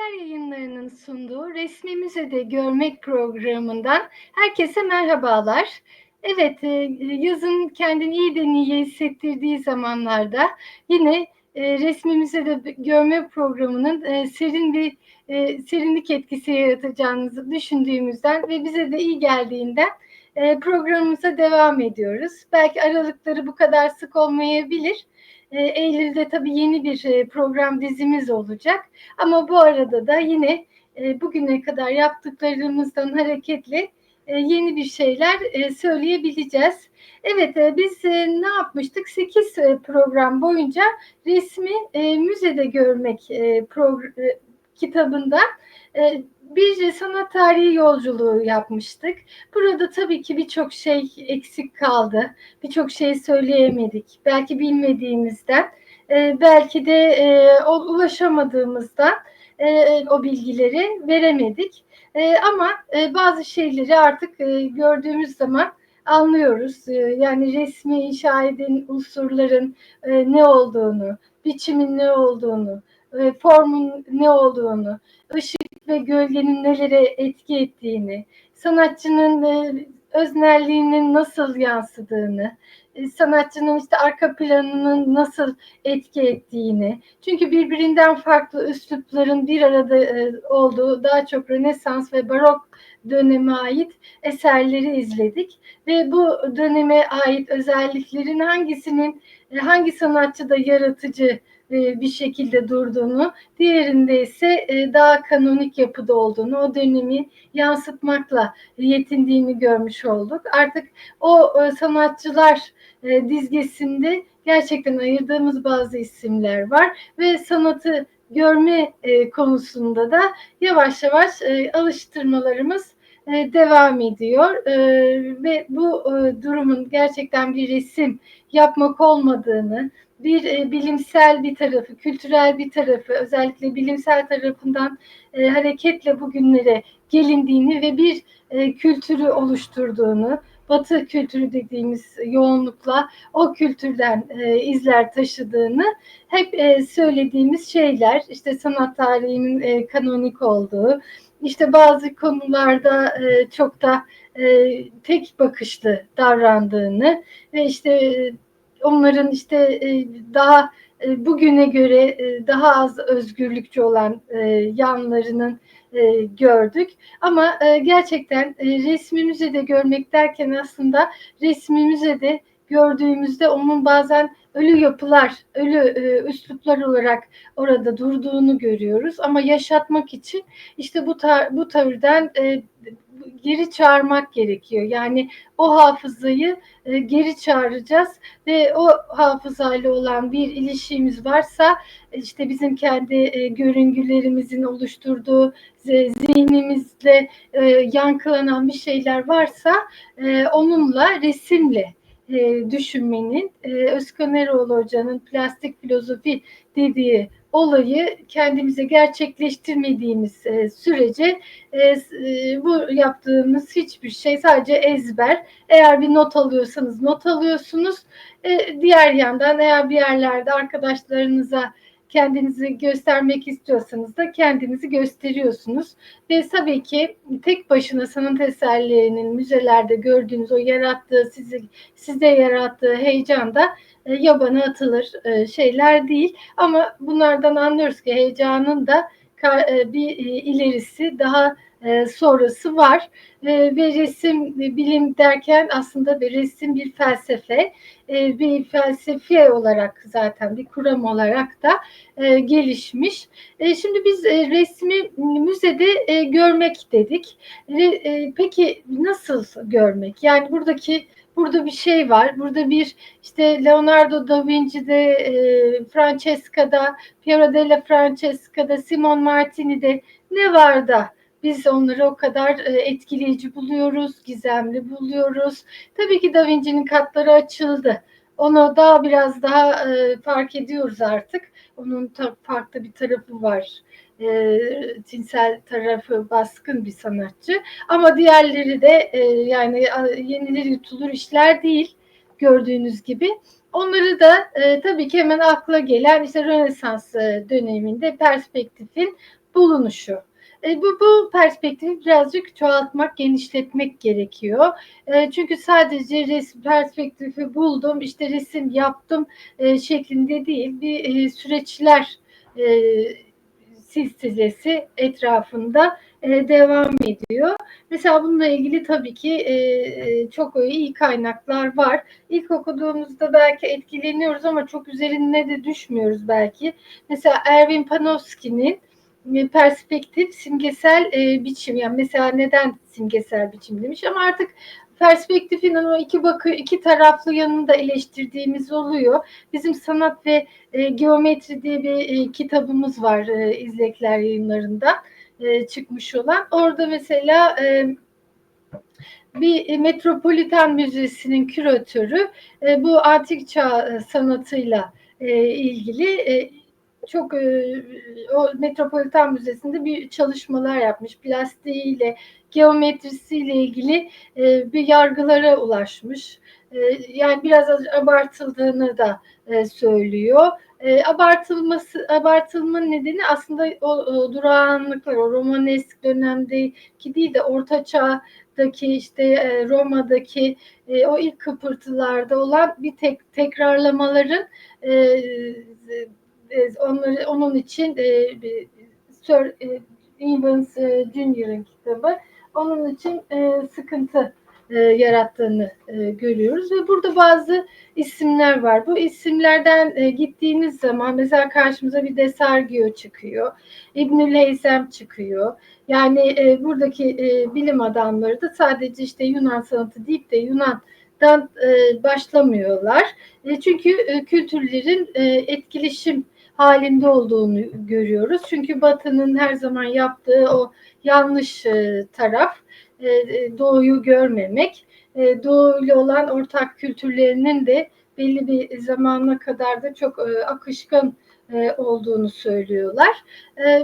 Saatler Yayınları'nın sunduğu Resmi Müzede Görmek programından herkese merhabalar. Evet, e, yazın kendini iyi de hissettirdiği zamanlarda yine e, Resmi Müzede Görme programının e, serin bir serinlik etkisi yaratacağınızı düşündüğümüzden ve bize de iyi geldiğinden programımıza devam ediyoruz. Belki aralıkları bu kadar sık olmayabilir e, Eylül'de tabii yeni bir e, program dizimiz olacak. Ama bu arada da yine e, bugüne kadar yaptıklarımızdan hareketle yeni bir şeyler söyleyebileceğiz. Evet biz ne yapmıştık? 8 program boyunca resmi müzede görmek kitabından bir sanat tarihi yolculuğu yapmıştık. Burada tabii ki birçok şey eksik kaldı. Birçok şey söyleyemedik. Belki bilmediğimizden, e, belki de e, ulaşamadığımızdan e, o bilgileri veremedik. Ama bazı şeyleri artık gördüğümüz zaman anlıyoruz. Yani resmi inşa eden unsurların ne olduğunu, biçimin ne olduğunu, formun ne olduğunu, ışık ve gölgenin nelere etki ettiğini, sanatçının e, öznelliğinin nasıl yansıdığını, e, sanatçının işte arka planının nasıl etki ettiğini. Çünkü birbirinden farklı üslupların bir arada e, olduğu daha çok Rönesans ve Barok döneme ait eserleri izledik ve bu döneme ait özelliklerin hangisinin hangi sanatçıda yaratıcı bir şekilde durduğunu, diğerinde ise e, daha kanonik yapıda olduğunu, o dönemi yansıtmakla yetindiğini görmüş olduk. Artık o e, sanatçılar dizgesinde gerçekten ayırdığımız bazı isimler var ve sanatı görme konusunda da yavaş yavaş alıştırmalarımız devam ediyor ve bu durumun gerçekten bir resim yapmak olmadığını, bir e, bilimsel bir tarafı, kültürel bir tarafı, özellikle bilimsel tarafından e, hareketle bugünlere gelindiğini ve bir e, kültürü oluşturduğunu, Batı kültürü dediğimiz yoğunlukla o kültürden e, izler taşıdığını hep e, söylediğimiz şeyler, işte sanat tarihinin e, kanonik olduğu, işte bazı konularda e, çok da e, tek bakışlı davrandığını ve işte e, onların işte e, daha e, bugüne göre e, daha az özgürlükçü olan yanlarının gördük. Ama gerçekten resmi müzede görmek derken aslında resmi müzede gördüğümüzde onun bazen ölü yapılar, ölü e, üsluplar olarak orada durduğunu görüyoruz. Ama yaşatmak için işte bu tar bu e, geri çağırmak gerekiyor. Yani o hafızayı e, geri çağıracağız ve o hafızayla olan bir ilişkimiz varsa işte bizim kendi e, görüngülerimizin oluşturduğu zihnimizde e, yankılanan bir şeyler varsa e, onunla resimle e, düşünmenin e, Özkan Eroğlu Hoca'nın plastik filozofi dediği olayı kendimize gerçekleştirmediğimiz e, sürece e, e, bu yaptığımız hiçbir şey sadece ezber. Eğer bir not alıyorsanız not alıyorsunuz. E, diğer yandan eğer bir yerlerde arkadaşlarınıza kendinizi göstermek istiyorsanız da kendinizi gösteriyorsunuz. Ve tabii ki tek başına sanat eserlerinin müzelerde gördüğünüz o yarattığı sizi sizde yarattığı heyecan da e, yabana atılır e, şeyler değil. Ama bunlardan anlıyoruz ki heyecanın da e, bir ilerisi daha e, sonrası var e, ve resim bilim derken aslında bir resim bir felsefe e, bir felsefe olarak zaten bir kuram olarak da e, gelişmiş. E, şimdi biz e, resmi müzede e, görmek dedik. E, peki nasıl görmek? Yani buradaki burada bir şey var. Burada bir işte Leonardo da Vinci'de, e, Francesca'da, Piero della Francesca'da, Simon Martini'de ne var da biz onları o kadar e, etkileyici buluyoruz, gizemli buluyoruz. Tabii ki Da Vinci'nin katları açıldı. Onu daha biraz daha e, fark ediyoruz artık. Onun farklı bir tarafı var. E, tinsel tarafı baskın bir sanatçı. Ama diğerleri de e, yani yenilir yutulur işler değil gördüğünüz gibi. Onları da e, tabii ki hemen akla gelen işte Rönesans e, döneminde perspektifin bulunuşu. E, bu, bu perspektifi birazcık çoğaltmak, genişletmek gerekiyor. E, çünkü sadece resim perspektifi buldum, işte resim yaptım e, şeklinde değil, bir e, süreçler e, silsilesi etrafında e, devam ediyor. Mesela bununla ilgili tabii ki e, e, çok iyi kaynaklar var. İlk okuduğumuzda belki etkileniyoruz ama çok üzerine de düşmüyoruz belki. Mesela Erwin Panofsky'nin perspektif simgesel e, biçim yani mesela neden simgesel biçim demiş ama artık perspektifin o iki bakı iki taraflı yanını da eleştirdiğimiz oluyor. Bizim sanat ve e, geometri diye bir e, kitabımız var e, İzlekler yayınlarından e, çıkmış olan. Orada mesela e, bir Metropolitan Müzesi'nin küratörü e, bu antik çağ e, sanatıyla e, ilgili e, çok e, o Metropolitan Müzesi'nde bir çalışmalar yapmış. Plastiğiyle, geometrisiyle ilgili e, bir yargılara ulaşmış. E, yani biraz abartıldığını da söylüyor. Abartılması abartılmanın nedeni aslında o, o durağanlıklar, o romanesk dönemdeki değil de orta çağdaki işte Roma'daki o ilk kıpırtılarda olan bir tek tekrarlamaların onları onun için e, Sir e, Evans e, Junior'ın kitabı. Onun için e, sıkıntı e, yarattığını e, görüyoruz ve burada bazı isimler var. Bu isimlerden e, gittiğiniz zaman mesela karşımıza bir Desargio çıkıyor, İbnül Heysem çıkıyor. Yani e, buradaki e, bilim adamları da sadece işte Yunan sanatı deyip de Yunan'dan e, başlamıyorlar. E, çünkü e, kültürlerin e, etkileşim halinde olduğunu görüyoruz. Çünkü Batı'nın her zaman yaptığı o yanlış e, taraf e, e, doğuyu görmemek, doğu ile olan ortak kültürlerinin de belli bir zamana kadar da çok akışkan olduğunu söylüyorlar.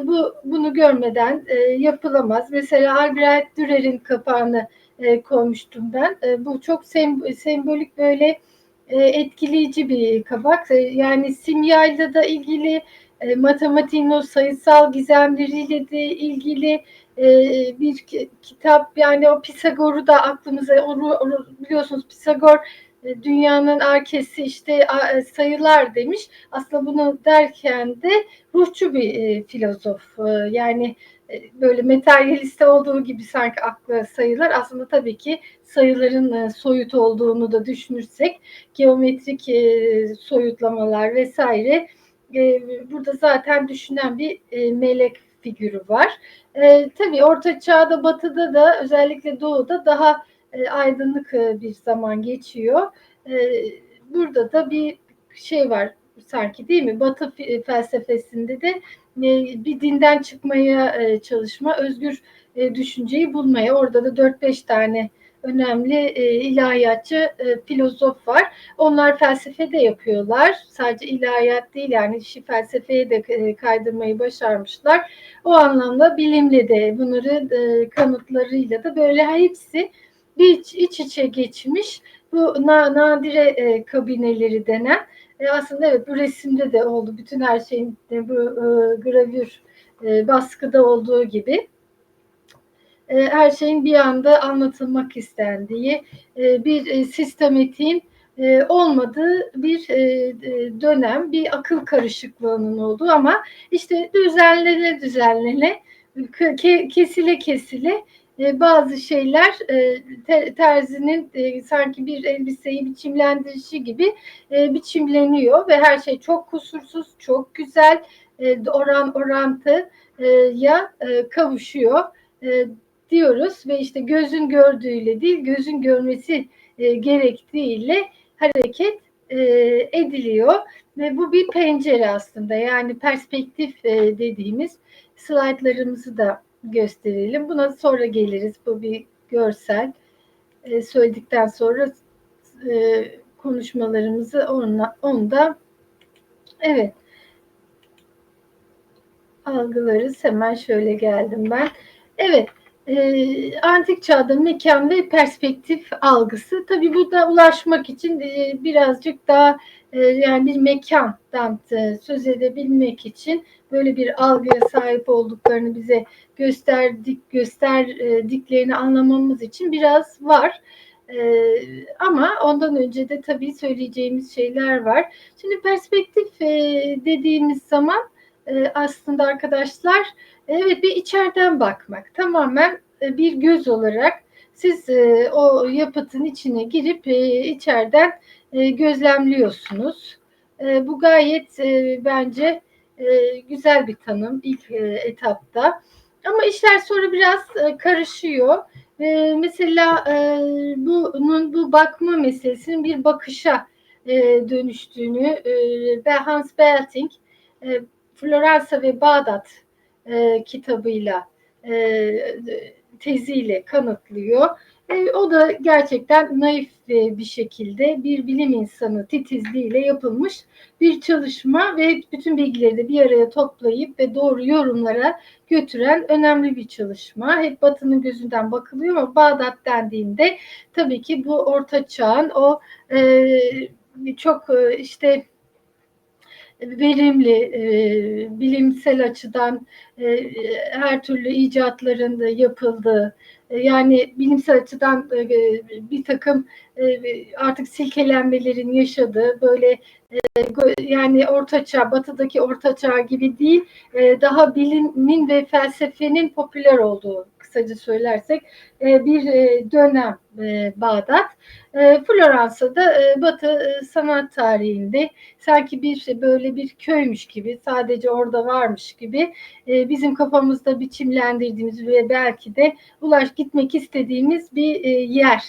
Bu bunu görmeden yapılamaz. Mesela Albrecht Dürer'in kapağını koymuştum ben. Bu çok sembolik böyle etkileyici bir kabak. Yani simyayla da ilgili matematiğin o sayısal gizemleriyle de ilgili e, bir kitap yani o Pisagor'u da aklımıza biliyorsunuz Pisagor e, dünyanın arkesi işte sayılar demiş. Aslında bunu derken de ruhçu bir e, filozof. E, yani e, böyle materyaliste olduğu gibi sanki aklı sayılar aslında tabii ki sayıların e, soyut olduğunu da düşünürsek geometrik e, soyutlamalar vesaire e, burada zaten düşünen bir e, melek figürü var. E, tabii Orta Çağ'da, Batı'da da özellikle Doğu'da daha e, aydınlık e, bir zaman geçiyor. E, burada da bir şey var sanki değil mi? Batı felsefesinde de e, bir dinden çıkmaya e, çalışma, özgür e, düşünceyi bulmaya. Orada da 4-5 tane önemli ilahiyatçı filozof var. Onlar felsefe de yapıyorlar. Sadece ilahiyat değil yani işi felsefeye de kaydırmayı başarmışlar. O anlamda bilimle de bunları kanıtlarıyla da böyle hepsi bir iç, iç içe geçmiş. Bu na, nadire kabineleri denen e, aslında evet bu resimde de oldu. Bütün her şeyin de bu e, gravür e, baskıda olduğu gibi e, her şeyin bir anda anlatılmak istendiği e, bir e, sistematiğin olmadığı bir dönem, bir akıl karışıklığının olduğu ama işte düzenlene düzenlene, kesile kesile bazı şeyler terzinin sanki bir elbiseyi biçimlendirişi gibi biçimleniyor ve her şey çok kusursuz, çok güzel, oran orantı kavuşuyor diyoruz ve işte gözün gördüğüyle değil gözün görmesi e, gerektiğiyle hareket e, ediliyor ve bu bir pencere aslında. Yani perspektif e, dediğimiz slaytlarımızı da gösterelim. Buna sonra geliriz. Bu bir görsel. E, söyledikten sonra e, konuşmalarımızı onunla, onda evet algılarız. Hemen şöyle geldim ben. Evet e, antik çağda mekan ve perspektif algısı. Tabii bu da ulaşmak için e, birazcık daha e, yani bir mekandan e, söz edebilmek için böyle bir algıya sahip olduklarını bize gösterdik gösterdiklerini anlamamız için biraz var. Ee, ama ondan önce de tabii söyleyeceğimiz şeyler var. Şimdi perspektif e, dediğimiz zaman e, aslında arkadaşlar evet bir içeriden bakmak. Tamamen e, bir göz olarak siz e, o yapıtın içine girip e, içeriden gözlemliyorsunuz. Bu gayet bence güzel bir tanım ilk etapta. Ama işler sonra biraz karışıyor. Mesela bunun bu bakma meselesinin bir bakışa dönüştüğünü e, Hans Belting Floransa ve Bağdat e, kitabıyla e, teziyle kanıtlıyor. E, o da gerçekten naif e, bir şekilde bir bilim insanı titizliğiyle yapılmış bir çalışma ve bütün bilgileri de bir araya toplayıp ve doğru yorumlara götüren önemli bir çalışma. Hep Batı'nın gözünden bakılıyor ama Bağdat dendiğinde tabii ki bu Orta Çağ'ın o e, çok e, işte verimli, e, bilimsel açıdan e, her türlü icatların yapıldığı, e, yani bilimsel açıdan e, bir takım artık silkelenmelerin yaşadığı böyle yani ortaçağ, batıdaki ortaçağ gibi değil, daha bilimin ve felsefenin popüler olduğu kısaca söylersek e, bir e, dönem e, Bağdat. Floransa'da Batı sanat tarihinde sanki bir böyle bir köymüş gibi sadece orada varmış gibi bizim kafamızda biçimlendirdiğimiz ve belki de ulaş gitmek istediğimiz bir yer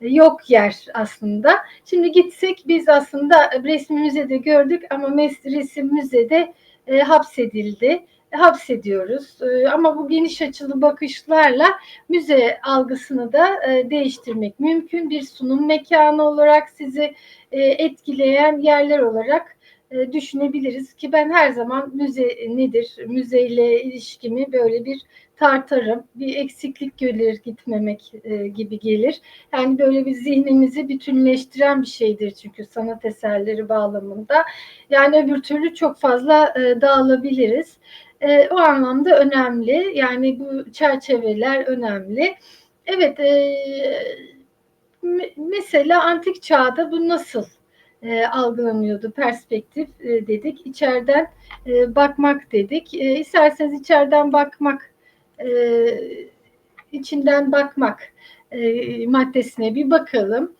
yok yer aslında. Şimdi gitsek biz aslında resmi müzede gördük ama resim müzede e, hapsedildi hapsediyoruz. Ee, ama bu geniş açılı bakışlarla müze algısını da e, değiştirmek mümkün. Bir sunum mekanı olarak sizi e, etkileyen yerler olarak e, düşünebiliriz ki ben her zaman müze nedir, müzeyle ilişkimi böyle bir tartarım. Bir eksiklik gelir gitmemek gibi gelir. Yani böyle bir zihnimizi bütünleştiren bir şeydir çünkü sanat eserleri bağlamında. Yani öbür türlü çok fazla dağılabiliriz. E, o anlamda önemli. Yani bu çerçeveler önemli. Evet, e, mesela antik çağda bu nasıl e, algılanıyordu perspektif e, dedik. İçeriden e, bakmak dedik. E, isterseniz içeriden bakmak, e, içinden bakmak e, maddesine bir bakalım.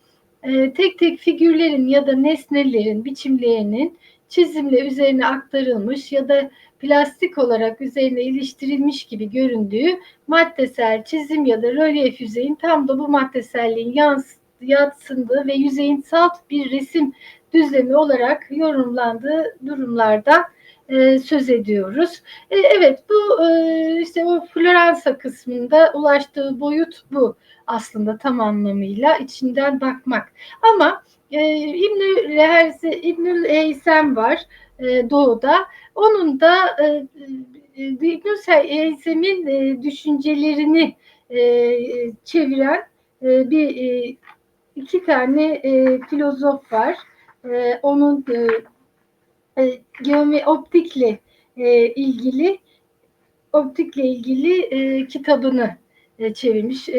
E, tek tek figürlerin ya da nesnelerin biçimlerinin çizimle üzerine aktarılmış ya da plastik olarak üzerine iliştirilmiş gibi göründüğü maddesel çizim ya da rölyef yüzeyin tam da bu maddeselliğin yans yatsındığı ve yüzeyin salt bir resim düzlemi olarak yorumlandığı durumlarda e, söz ediyoruz. E, evet bu e, işte o Floransa kısmında ulaştığı boyut bu aslında tam anlamıyla içinden bakmak. Ama e, İbnül İbnül Eysem var e, doğuda. Onun da e, e, Eysem'in e, düşüncelerini çeviren bir iki tane filozof var. Onun e, geometri optikle ilgili optikle ilgili kitabını çevirmiş,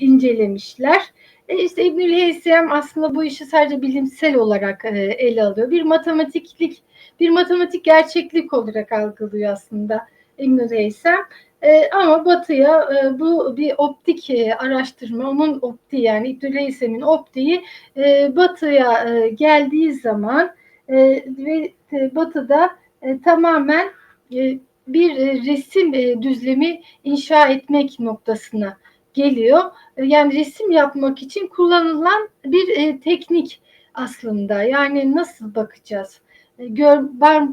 incelemişler. E işte İbnül Heysem aslında bu işi sadece bilimsel olarak e, ele alıyor. Bir matematiklik, bir matematik gerçeklik olarak algılıyor aslında İbnül Heysem. E, ama Batı'ya e, bu bir optik e, araştırma, onun optiği yani İbnül Heysem'in optiği e, Batı'ya e, geldiği zaman e, ve e, Batı'da e, tamamen e, bir e, resim e, düzlemi inşa etmek noktasına geliyor. E, yani resim yapmak için kullanılan bir e, teknik aslında. Yani nasıl bakacağız? E, gör,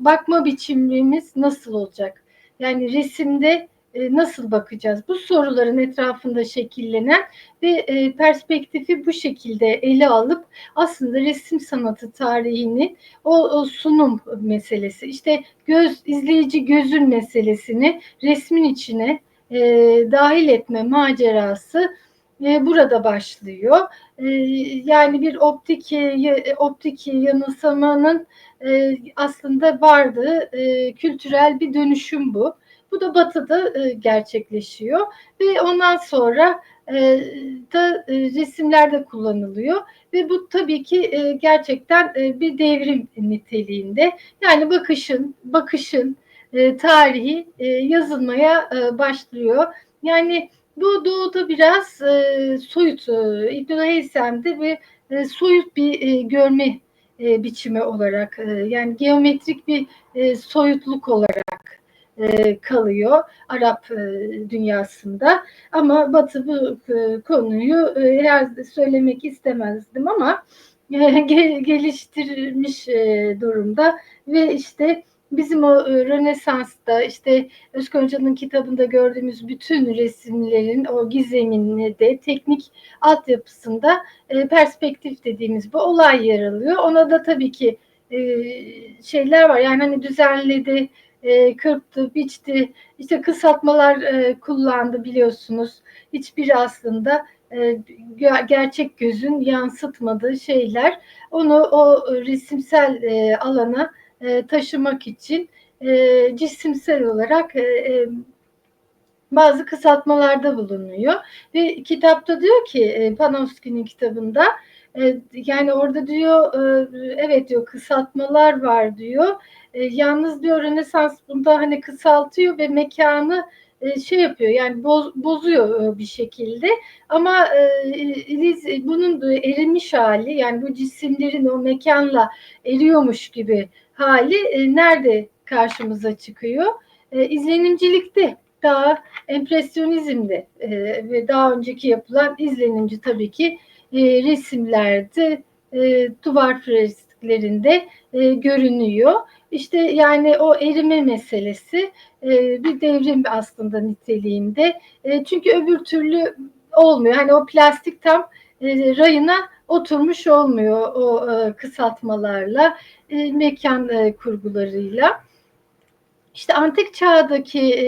bakma biçimimiz nasıl olacak? Yani resimde e, nasıl bakacağız? Bu soruların etrafında şekillenen ve perspektifi bu şekilde ele alıp aslında resim sanatı tarihini o, o sunum meselesi işte göz izleyici gözün meselesini resmin içine e, dahil etme macerası e, burada başlıyor. E, yani bir optik e, optik yanılsamanın e, aslında vardığı e, kültürel bir dönüşüm bu. Bu da Batı'da e, gerçekleşiyor ve ondan sonra e, da e, resimlerde kullanılıyor ve bu tabii ki e, gerçekten e, bir devrim niteliğinde. Yani bakışın bakışın e, tarihi e, yazılmaya e, başlıyor. Yani bu doğuda biraz e, soyut, e, İbn Heysem'de bir e, soyut bir e, görme e, biçimi olarak, e, yani geometrik bir e, soyutluk olarak e, kalıyor Arap e, dünyasında. Ama Batı bu e, konuyu e, her söylemek istemezdim ama e, geliştirmiş e, durumda ve işte bizim o e, Rönesans'ta işte Özkan Hoca'nın kitabında gördüğümüz bütün resimlerin o gizeminde de teknik altyapısında e, perspektif dediğimiz bu olay yer alıyor. Ona da tabii ki e, şeyler var yani hani düzenledi, kırptı, biçti, işte kısaltmalar kullandı biliyorsunuz. Hiçbir aslında gerçek gözün yansıtmadığı şeyler onu o resimsel alana e, taşımak için e, cisimsel olarak e, bazı kısaltmalarda bulunuyor. Ve kitapta diyor ki Panofsky'nin kitabında yani orada diyor evet diyor kısaltmalar var diyor. Yalnız diyor Rönesans bunda hani kısaltıyor ve mekanı şey yapıyor yani boz, bozuyor bir şekilde ama e, bunun erimiş hali yani bu cisimlerin o mekanla eriyormuş gibi hali e, nerede karşımıza çıkıyor? E, izlenimcilikte, daha empresyonizmde e, ve daha önceki yapılan izlenimci tabii ki e, resimlerde, e, duvar fresklerinde e, görünüyor. İşte yani o erime meselesi e, bir devrim aslında niteliğinde. E, çünkü öbür türlü olmuyor. Hani o plastik tam e, rayına oturmuş olmuyor o e, kısaltmalarla, e, mekan e, kurgularıyla. İşte antik çağdaki e,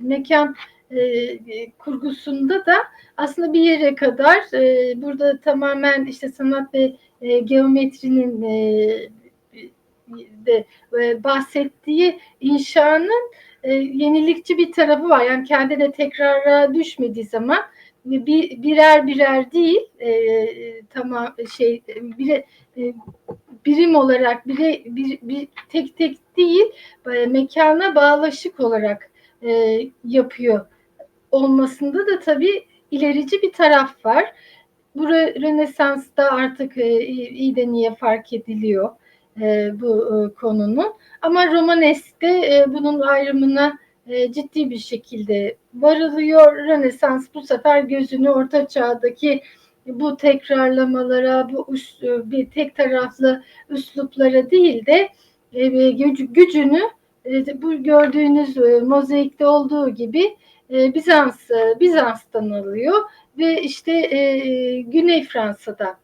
mekan e, kurgusunda da aslında bir yere kadar e, burada tamamen işte sanat ve e, geometrinin e, de e, bahsettiği inşanın e, yenilikçi bir tarafı var. Yani kendine tekrara düşmediği zaman bir, birer birer değil e, tamam şey bir, e, birim olarak bire, bir, bir tek tek değil e, mekana bağlaşık olarak e, yapıyor olmasında da tabii ilerici bir taraf var. Bu Rönesans'ta artık e, iyi de niye fark ediliyor e, bu e, konunun. Ama Romanes'te e, bunun ayrımına e, ciddi bir şekilde varılıyor. Rönesans bu sefer gözünü orta çağdaki bu tekrarlamalara, bu üst, e, bir tek taraflı üsluplara değil de e, gücünü bu gördüğünüz mozaikte olduğu gibi Bizans Bizans'tan alıyor ve işte Güney Fransa'dan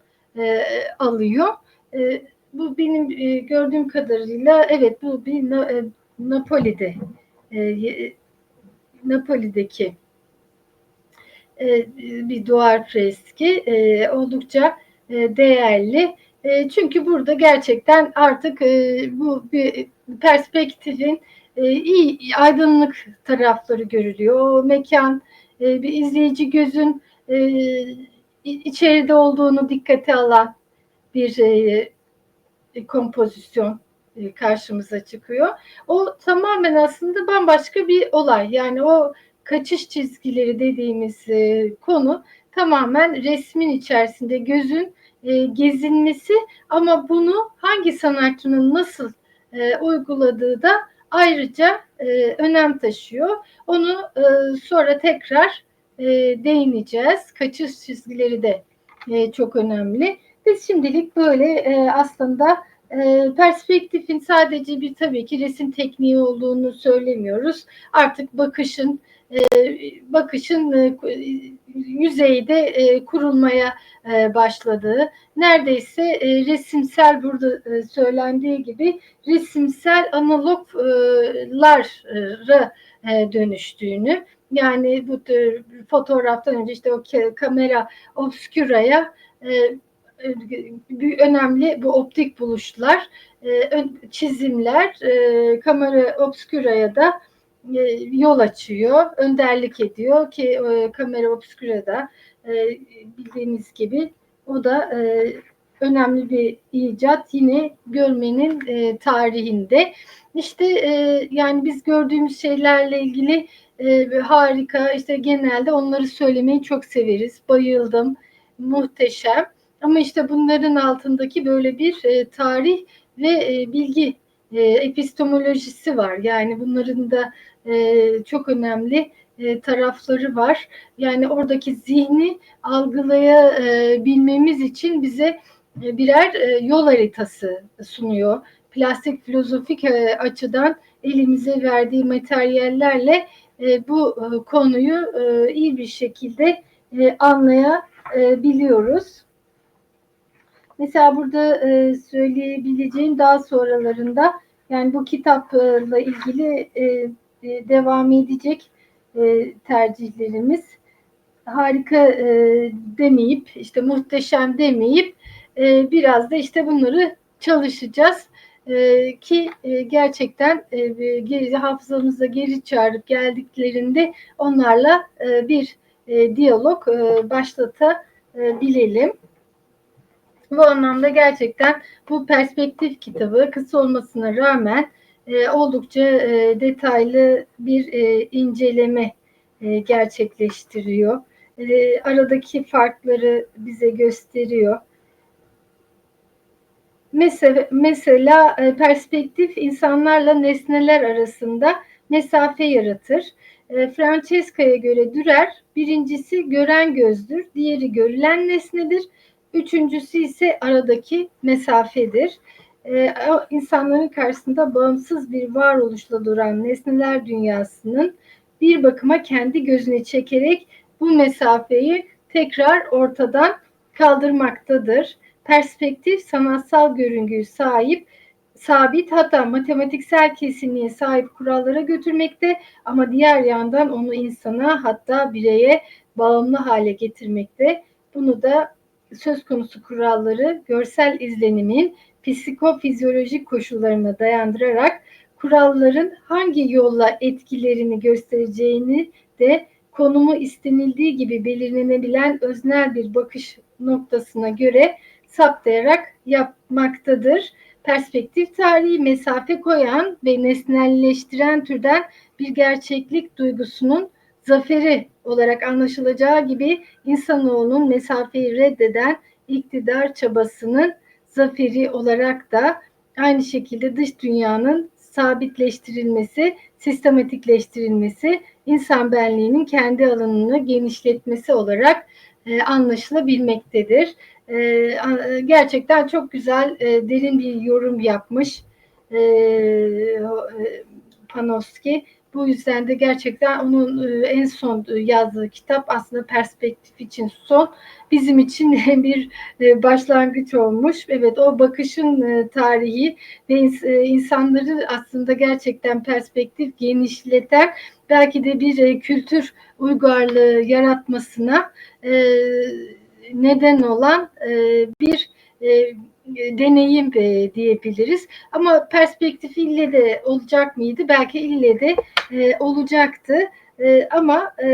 alıyor. Bu benim gördüğüm kadarıyla evet bu bir Napoli'de e, Napoli'deki e, bir duvar freski e, oldukça e, değerli. E, çünkü burada gerçekten artık e, bu bir perspektifin e, iyi aydınlık tarafları görülüyor. O mekan e, bir izleyici gözün e, içeride olduğunu dikkate alan bir e, kompozisyon karşımıza çıkıyor. O tamamen aslında bambaşka bir olay. Yani o kaçış çizgileri dediğimiz e, konu tamamen resmin içerisinde gözün e, gezinmesi ama bunu hangi sanatçının nasıl uyguladığı da ayrıca önem taşıyor. Onu sonra tekrar değineceğiz. Kaçış çizgileri de çok önemli. Biz şimdilik böyle aslında E, perspektifin sadece bir tabii ki resim tekniği olduğunu söylemiyoruz. Artık bakışın e, bakışın e, yüzeyde e, kurulmaya e, başladığı, neredeyse resimsel burada söylendiği gibi resimsel analoglara dönüştüğünü, yani bu fotoğraftan önce işte o kamera obscura'ya bir önemli bu optik buluşlar, e, çizimler, e, kamera obscura'ya da e, yol açıyor, önderlik ediyor ki kamera obscura'da e, bildiğiniz gibi o da önemli bir icat yine görmenin tarihinde. İşte yani biz gördüğümüz şeylerle ilgili harika işte genelde onları söylemeyi çok severiz. Bayıldım, muhteşem. Ama işte bunların altındaki böyle bir e, tarih ve e, bilgi e, epistemolojisi var. Yani bunların da e, çok önemli e, tarafları var. Yani oradaki zihni algılayabilmemiz için bize e, birer e, yol haritası sunuyor. Plastik filozofik e, açıdan elimize verdiği materyallerle e, bu e, konuyu e, iyi bir şekilde e, anlayabiliyoruz. Mesela burada e, söyleyebileceğim daha sonralarında yani bu kitapla ilgili e, e, devam edecek e, tercihlerimiz harika e, demeyip işte muhteşem demeyip e, biraz da işte bunları çalışacağız e, ki e, gerçekten e, geri, hafızamıza geri çağırıp geldiklerinde onlarla e, bir e, diyalog e, başlatabilelim. Bu anlamda gerçekten bu perspektif kitabı kısa olmasına rağmen e, oldukça e, detaylı bir e, inceleme e, gerçekleştiriyor. E, aradaki farkları bize gösteriyor. Mesela, mesela e, perspektif insanlarla nesneler arasında mesafe yaratır. E, Francesca'ya göre Dürer birincisi gören gözdür, diğeri görülen nesnedir, üçüncüsü ise aradaki mesafedir e, insanların karşısında bağımsız bir varoluşla duran nesneler dünyasının bir bakıma kendi gözüne çekerek bu mesafeyi tekrar ortadan kaldırmaktadır. Perspektif sanatsal görüngüyü sahip, sabit hatta matematiksel kesinliğe sahip kurallara götürmekte ama diğer yandan onu insana hatta bireye bağımlı hale getirmekte. Bunu da söz konusu kuralları görsel izlenimin psikofizyolojik koşullarına dayandırarak kuralların hangi yolla etkilerini göstereceğini de konumu istenildiği gibi belirlenebilen öznel bir bakış noktasına göre saptayarak yapmaktadır. Perspektif tarihi mesafe koyan ve nesnelleştiren türden bir gerçeklik duygusunun zaferi olarak anlaşılacağı gibi insanoğlunun mesafeyi reddeden iktidar çabasının zaferi olarak da aynı şekilde dış dünyanın sabitleştirilmesi, sistematikleştirilmesi, insan benliğinin kendi alanını genişletmesi olarak e, anlaşılabilmektedir. E, gerçekten çok güzel, e, derin bir yorum yapmış e, e, Panofsky. Bu yüzden de gerçekten onun e, en son e, yazdığı kitap aslında perspektif için son bizim için bir e, başlangıç olmuş. Evet o bakışın tarihi ve insanları aslında gerçekten perspektif genişleten belki de bir kültür uygarlığı yaratmasına neden olan bir deneyim e, diyebiliriz. Ama perspektif ille de olacak mıydı? Belki ille de e, olacaktı. E, ama e,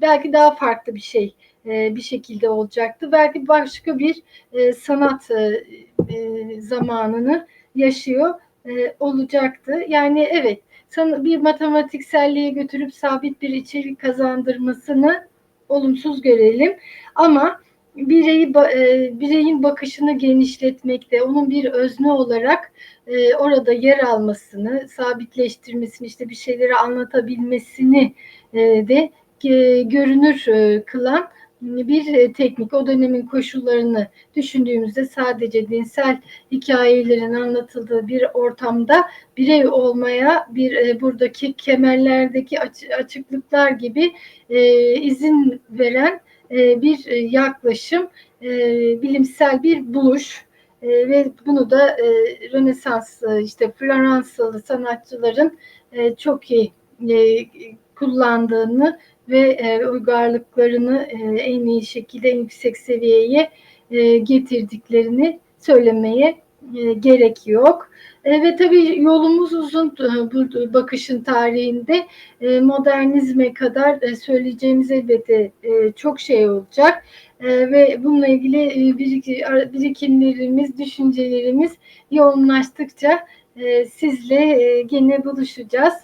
belki daha farklı bir şey e, bir şekilde olacaktı. Belki başka bir e, sanat e, e, zamanını yaşıyor e, olacaktı. Yani evet bir matematikselliğe götürüp sabit bir içerik kazandırmasını olumsuz görelim. Ama bireyi e, bireyin bakışını genişletmekte, onun bir özne olarak e, orada yer almasını, sabitleştirmesini, işte bir şeyleri anlatabilmesini e, de görünür kılan bir teknik. O dönemin koşullarını düşündüğümüzde sadece dinsel hikayelerin anlatıldığı bir ortamda birey olmaya bir buradaki kemerlerdeki aç, açıklıklar gibi izin veren e, bir e, yaklaşım e, bilimsel bir buluş ve bunu da Rönesans işte Floransalı sanatçıların çok iyi kullandığını ve uygarlıklarını en iyi şekilde en yüksek seviyeye getirdiklerini söylemeye gerek yok. E, ve tabii yolumuz uzun e, bu bakışın tarihinde e, modernizme kadar e, söyleyeceğimiz elbette e, çok şey olacak. E, ve bununla ilgili e, birik, birikimlerimiz, düşüncelerimiz yoğunlaştıkça e, sizle e, gene buluşacağız.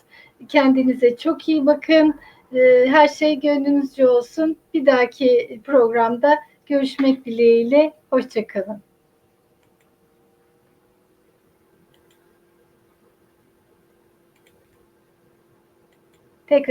Kendinize çok iyi bakın. E, her şey gönlünüzce olsun. Bir dahaki programda görüşmek dileğiyle. Hoşçakalın.